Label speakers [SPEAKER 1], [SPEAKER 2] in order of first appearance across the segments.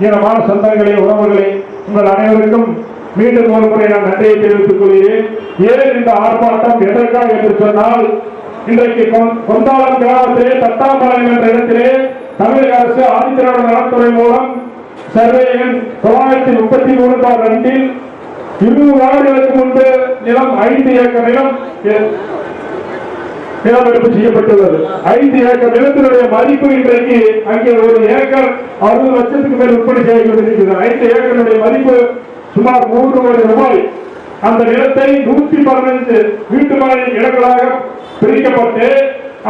[SPEAKER 1] ஈரமான சொந்தங்களே உறவுகளே உங்கள் அனைவருக்கும் மீண்டும் ஒரு முறை நான் நன்றியை தெரிவித்துக் கொள்கிறேன். ஏன் இந்த ஆர்ப்பாட்டம் எதற்காக என்று சொன்னால் இன்றைக்கு கொந்தாளம் கிராமத்திலே தத்தாம்பாளையம் என்ற இடத்திலே தமிழக அரசு ஆதித்திராவிட நலத்துறை மூலம் சர்வே எண் தொள்ளாயிரத்தி முப்பத்தி மூணு பார் ரெண்டில் இருபது ஆண்டுகளுக்கு முன்பு நிலம் ஐந்து ஏக்கர் நிலம் எ- நிலமெடுப்பு செய்யப்பட்டுள்ளது. ஐந்து ஏக்கர் நிலத்தினுடைய மதிப்பு இன்றைக்கு அங்கே ஒரு ஏக்கர் அறுபது லட்சத்துக்கு மேல் விற்பனை செய்யப்பட்டிருக்கிறது ஐந்து ஏக்கருடைய மதிப்பு சுமார் மூன்று கோடி ரூபாய். அந்த நிலத்தை நூத்தி பதினைந்து வீட்டு மனை இடங்களாக பிரிக்கப்பட்டு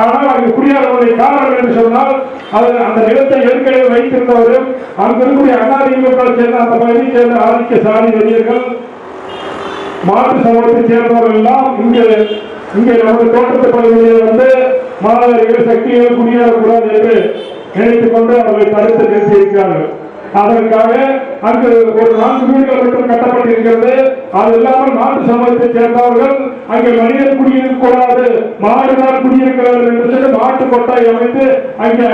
[SPEAKER 1] ஆனால் அங்கு குடியாளர்களுடைய காரணம் என்று சொன்னால் அது அந்த நிலத்தை ஏற்கனவே வைத்திருந்தவரும் அங்கு இருக்கக்கூடிய அண்ணாதிமுக சேர்ந்த அந்த பகுதியை சேர்ந்த ஆதிக்க சாதி வெறியர்கள் மாட்டு சமூகத்தை சேர்ந்தவர்கள் எல்லாம் இங்கே இங்கே நமது தோட்டத்து பகுதியில் வந்து மாணவர்கள் சக்திகள் குடியேறக்கூடாது என்று நினைத்துக் கொண்டு அவர்களை தடுத்து நிறுத்தியிருக்கிறார்கள். அதற்காக அங்கு ஒரு நான்கு வீடுகள் மட்டும் கட்டப்பட்டிருக்கிறது. அது இல்லாமல் நாட்டு சமூகத்தை சேர்ந்தவர்கள் அங்கே மனிதர் குடியிருக்க கூடாது மாடுதான் குடியிருக்கிறார்கள் என்று சொல்லி மாட்டு கொட்டாய் அமைத்து அங்கே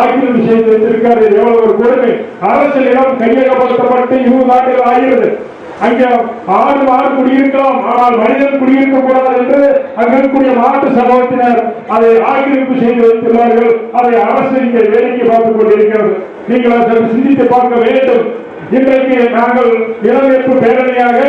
[SPEAKER 1] ஆக்கிரமிப்பு செய்து வைத்திருக்கிறார் எவ்வளவு ஒரு கொடுமை. அரசியலிடம் கையகப்படுத்தப்பட்டு இருபது ஆண்டுகள் ஆகிறது. அங்கே ஆடு மாடு குடியிருக்கலாம். ஆனால் மனிதன் குடியிருக்க கூடாது என்று அங்க இருக்கக்கூடிய மாட்டு சமூகத்தினர் அதை ஆக்கிரமிப்பு செய்து வைத்துள்ளார்கள். அதை அரசு இங்கே வேடிக்கை பார்த்துக் கொண்டிருக்கிறது. நீங்கள் அதை சிந்தித்து பார்க்க வேண்டும். இன்றைக்கு நாங்கள் இளவேற்பு பேரணியாக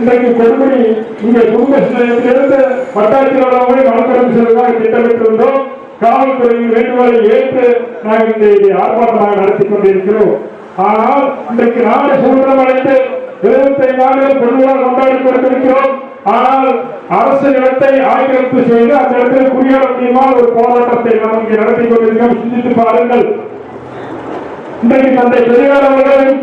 [SPEAKER 1] இன்றைக்கு கொடுமணி இங்கே குடும்ப நிலையத்திலிருந்து வட்டாட்சியர் வழக்கறிஞர் செல்வதாக திட்டமிட்டிருந்தோம். காவல்துறையின் வேண்டுகோளை ஏற்று நாங்கள் இந்த ஆர்ப்பாட்டமாக நடத்தி கொண்டிருக்கிறோம். ஆனால் இன்றைக்கு நாடு சுதந்திரம் அடைந்து எழுபத்தைந்து ஆண்டுகள் பொதுவாக கொண்டாடி கொண்டிருக்கிறோம். ஆனால் அரசு நிலத்தை ஆக்கிரமிப்பு செய்து அந்த இடத்தில் குடியேற முடியுமா ஒரு போராட்டத்தை நாம் இங்கே நடத்தி கொண்டிருக்கிறோம். சிந்தித்து பாருங்கள். இன்றைக்கு தந்தை பெரியார் அவர்களும்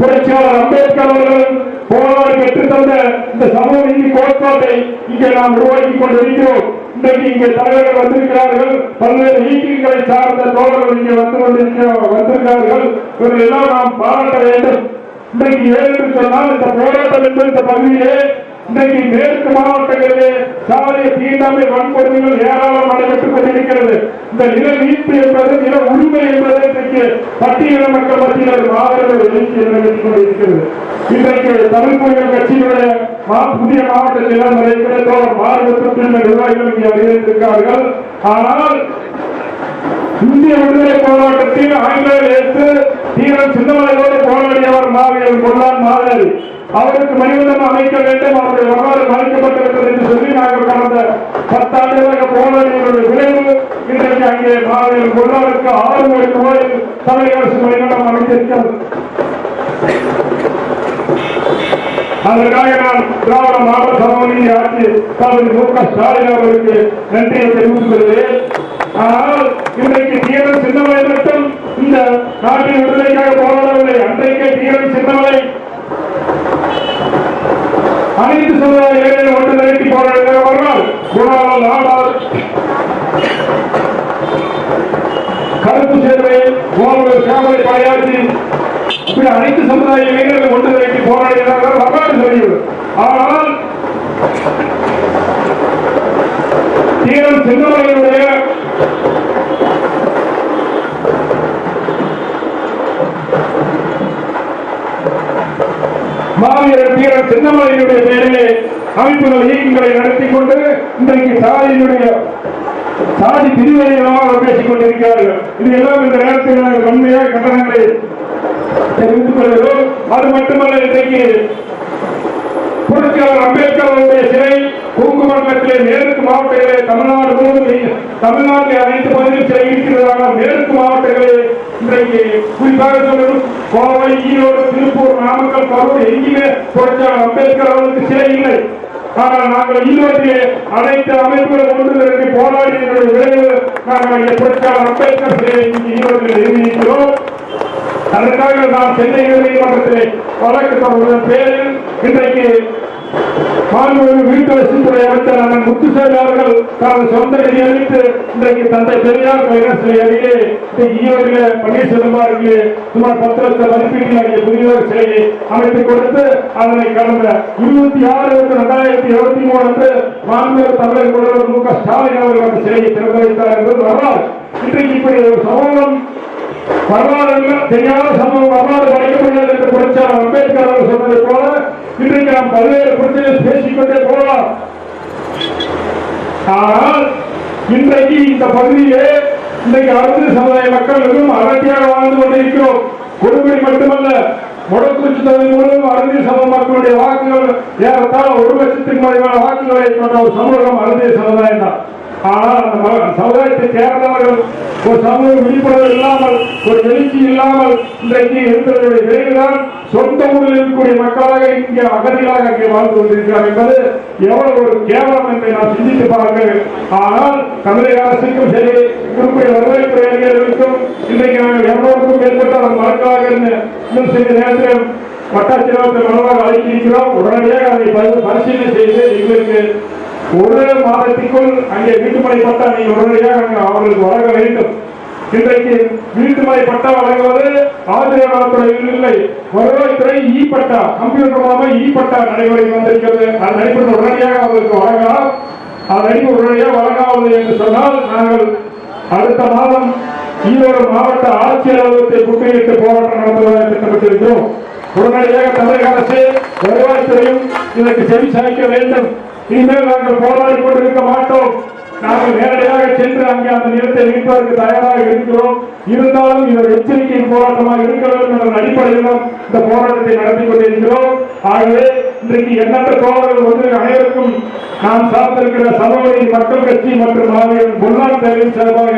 [SPEAKER 1] புரட்சியாளர் அம்பேத்கர் அவர்களும் போராடி பெற்று தந்த இந்த சமூக நீதி கோட்பாட்டை இங்கே நாம் உருவாக்கி கொண்டிருக்கிறோம். இன்றைக்கு இங்கே தலைவர்கள் வந்திருக்கிறார்கள். பல்வேறு இயக்கங்களை சார்ந்த தோழர்கள் இங்கே வந்து கொண்டிருக்கிற வந்திருக்கிறார்கள். இவர்கள் எல்லாம் நாம் பாராட்ட வேண்டும். இன்றைக்கு சொன்னால் இந்த போராட்டம் என்பது இந்த பகுதியிலே இன்றைக்கு மேற்கு மாவட்டங்களிலே சாலைய தீண்டாமை வன்கொடுமைகள் ஏராளம் நடைபெற்றுக் கொண்டிருக்கிறது. இந்த நில மீட்பு என்பது நில உரிமை என்பது இன்றைக்கு பட்டியல மக்கள் மத்தியில் ஒரு மாபெரும் எழுச்சி நடைபெற்றுக் கொண்டிருக்கிறது. இன்றைக்கு தமிழ் புலிகள் கட்சியினுடைய மா- புதிய மாவட்ட நிலம் நிறைய தோழர் நிர்வாகிகள் இங்கே ஆனால் இந்திய விடுதலை போராட்டத்தில் கொள்ளான் அவருக்கு மணிவந்தம் அமைக்க வேண்டும். அவருடைய வரலாறு மறைக்கப்பட்டிருக்கிறது என்று சொல்லி நாங்கள் கடந்த பத்தாண்டுகளாக போராடியவருடைய விளைவு இன்றைக்கு அங்கே மாநில கொள்ளாருக்கு ஆறு கோடி ரூபாய் தமிழக அரசு மணிவந்தம் அமைத்திருக்கிறது. அதற்காக நான் திராவிட மாவட்ட சமூக ஆட்சி தலைவர் மு க ஸ்டாலின் அவர்களுக்கு நன்றியை தெரிவித்துக் கொள்கிறேன். ஆனால் இன்றைக்கு தீரன் சின்னமலை மட்டும் இந்த நாட்டின் விடுதலைக்காக போராடவில்லை. அன்றைக்கு தீரன் சின்னமலை அனைத்து சமுதாய இளைஞர்கள் ஒன்று திரட்டி போராடுகிறவர்கள் குணால் நாடார் கருப்பு சேர்வை கோமல் சேவலை பாயாசி. இப்படி அனைத்து சமுதாய இளைஞர்கள் ஒன்று திரட்டி போராடுகிறார்கள் வரலாறு சொல்கிறது ஆனால் தீரன் சின்னமலையினுடைய மாவீரர் வீரர் சின்னமலையினுடைய பெயரிலே அமைப்புகள் இயக்கங்களை நடத்தி கொண்டு இன்றைக்கு சாதியினுடைய சாதி பிரிவினைகளாக பேசிக் கொண்டிருக்கிறார்கள். இது எல்லாம் இந்த நேரத்தில் நாங்கள் உண்மையாக கண்டனங்களை தெரிவித்துக் கொள்கிறோம். அது மட்டுமல்ல இன்றைக்கு புரட்சியாளர் அம்பேத்கர் அவருடைய சிலை குங்குமண்டலத்திலே மேற்கு மாவட்டங்களே தமிழ்நாடு முழுவதும் தமிழ்நாட்டில் அனைத்து பகுதியில் சிலை கோவை ஈரோடு திருப்பூர் நாமக்கல் கரூர் எங்கேயுமே புரட்சியாளர் அம்பேத்கர் அவர்களுக்கு சிலை இல்லை. ஆனால் நாங்கள் ஈரோட்டிலே அனைத்து அமைப்புகளை ஒன்று திரட்டி போராடியதனுடைய விளைவு நாங்கள் இங்கே புரட்சியாளர் அம்பேத்கர் சிலையை இங்கே ஈரோட்டில் நிறுவியிருக்கிறோம் அதற்காக நாம் சென்னை உயர்நீதிமன்றத்திலே வழக்கு தொடர்வதன் பேரில் இன்றைக்கு மாண்புமிகு வீட்டு வசதித்துறை முத்துசாமி அவர்கள் தனது சொந்த நிதி அளித்து இன்றைக்கு தந்தை பெரியார் வைரஸ் அருகே இன்றைக்கு ஈரோட்டிலே பன்னீர்செல்வம் அவர்களுக்கு சுமார் பத்து லட்சம் மதிப்பீட்டில் அங்கே புதிய சிலையை அமைத்துக் கொடுத்து அதனை கடந்த இருபத்தி ஆறு இரண்டாயிரத்தி இருபத்தி மூணு அன்று மாநில தமிழக முதல்வர் மு க ஸ்டாலின் அவர்கள் அந்த சிலையை திறந்து வைத்தார் என்பது வரலாறு. இன்றைக்கு இப்படி ஒரு சமூகம் வரலாறு தெரியாத சமூகம் வரலாறு வரைக்கப்பட்டது என்று புரட்சியாளர் அம்பேத்கர் அவர் சொன்னதை போல இன்றைக்கு நாம் பல்வேறு பிரச்சனைகள் பேசிக்கொண்டே ஆனால் இன்றைக்கு இந்த பகுதியிலே இன்றைக்கு அரசு சமுதாய மக்கள் மிகவும் அடர்த்தியாக வாழ்ந்து கொண்டிருக்கிறோம். கொடுமை மட்டுமல்ல முடக்குச்சி தொகுதி முழுவதும் அறுதி மக்களுடைய வாக்குகள் ஏறத்தாழ ஒரு லட்சத்துக்கு மேலான வாக்குகளை கொண்ட ஒரு சமூகம் அறுதி சமுதாயம் தான் ஆனால் அந்த சமுதாயத்தை சேர்ந்தவர்கள் ஒரு சமூக விழிப்புணர்வு இல்லாமல் ஒரு எழுச்சி இல்லாமல் இன்றைக்கு இருக்கிறவருடைய விளைவுதான் சொந்த ஊரில் இருக்கக்கூடிய மக்களாக இங்கே அகதிகளாக இங்கே வாழ்ந்து கொண்டிருக்கிறார் என்பது எவ்வளவு ஒரு கேவலம் என்பதை நாம் சிந்தித்து பாருங்கள். ஆனால் தமிழக அரசுக்கும் சரி இருக்கக்கூடிய வருவாய்த்துறை அதிகாரிகளுக்கும் இன்றைக்கு நாங்கள் எவ்வளவுக்கும் மேற்பட்ட அவர் மக்களாக இருந்து இன்னும் சிறிது நேரத்தில் வட்டாட்சியரத்தை மனதாக அழைத்திருக்கிறோம். உடனடியாக அதை பரிசீலனை செய்து எங்களுக்கு ஒரு மாதத்திற்குள் அங்கே வீட்டுமனை பட்டா நீங்கள் உடனடியாக அவர்களுக்கு வழங்க வேண்டும். இன்றைக்கு வீட்டுமனை பட்டா வழங்குவது ஆசிரியர் நலத்துறையில் இல்லை. வருவாய்த்துறை இ பட்டா கம்ப்யூட்டர் மூலமாக இ பட்டா நடைமுறைக்கு வந்திருக்கிறது. அது நடைபெற்ற உடனடியாக அவர்களுக்கு வழங்கலாம். அது நடைபெற்ற உடனடியாக வழங்காவது என்று சொன்னால் நாங்கள் அடுத்த மாதம் ஈரோடு மாவட்ட ஆட்சியர் அலுவலகத்தை முற்றுகையிட்டு போராட்டம் நடத்துவதாக திட்டமிட்டிருக்கிறோம். உடனடியாக தமிழக அரசு வருவாய்த்துறையும் இதற்கு செவி சாய்க்க வேண்டும். இனிமேல் நாங்கள் போராடி கொண்டிருக்க மாட்டோம். நாங்கள் நேரடியாக சென்று அங்கே அந்த நிலத்தை மீட்பதற்கு தயாராக இருக்கிறோம். இருந்தாலும் இது ஒரு எச்சரிக்கையின் போராட்டமாக இருக்க வேண்டும் என்ற அடிப்படையிலும் இந்த போராட்டத்தை நடத்தி கொண்டிருக்கிறோம். ஆகவே இன்றைக்கு எண்ணற்ற தோழர்கள் வந்து அனைவருக்கும் நாம் சார்ந்திருக்கிற சமவெளி மக்கள் கட்சி மற்றும் மாவட்ட முன்னாள் தேர்தல் சார்பாக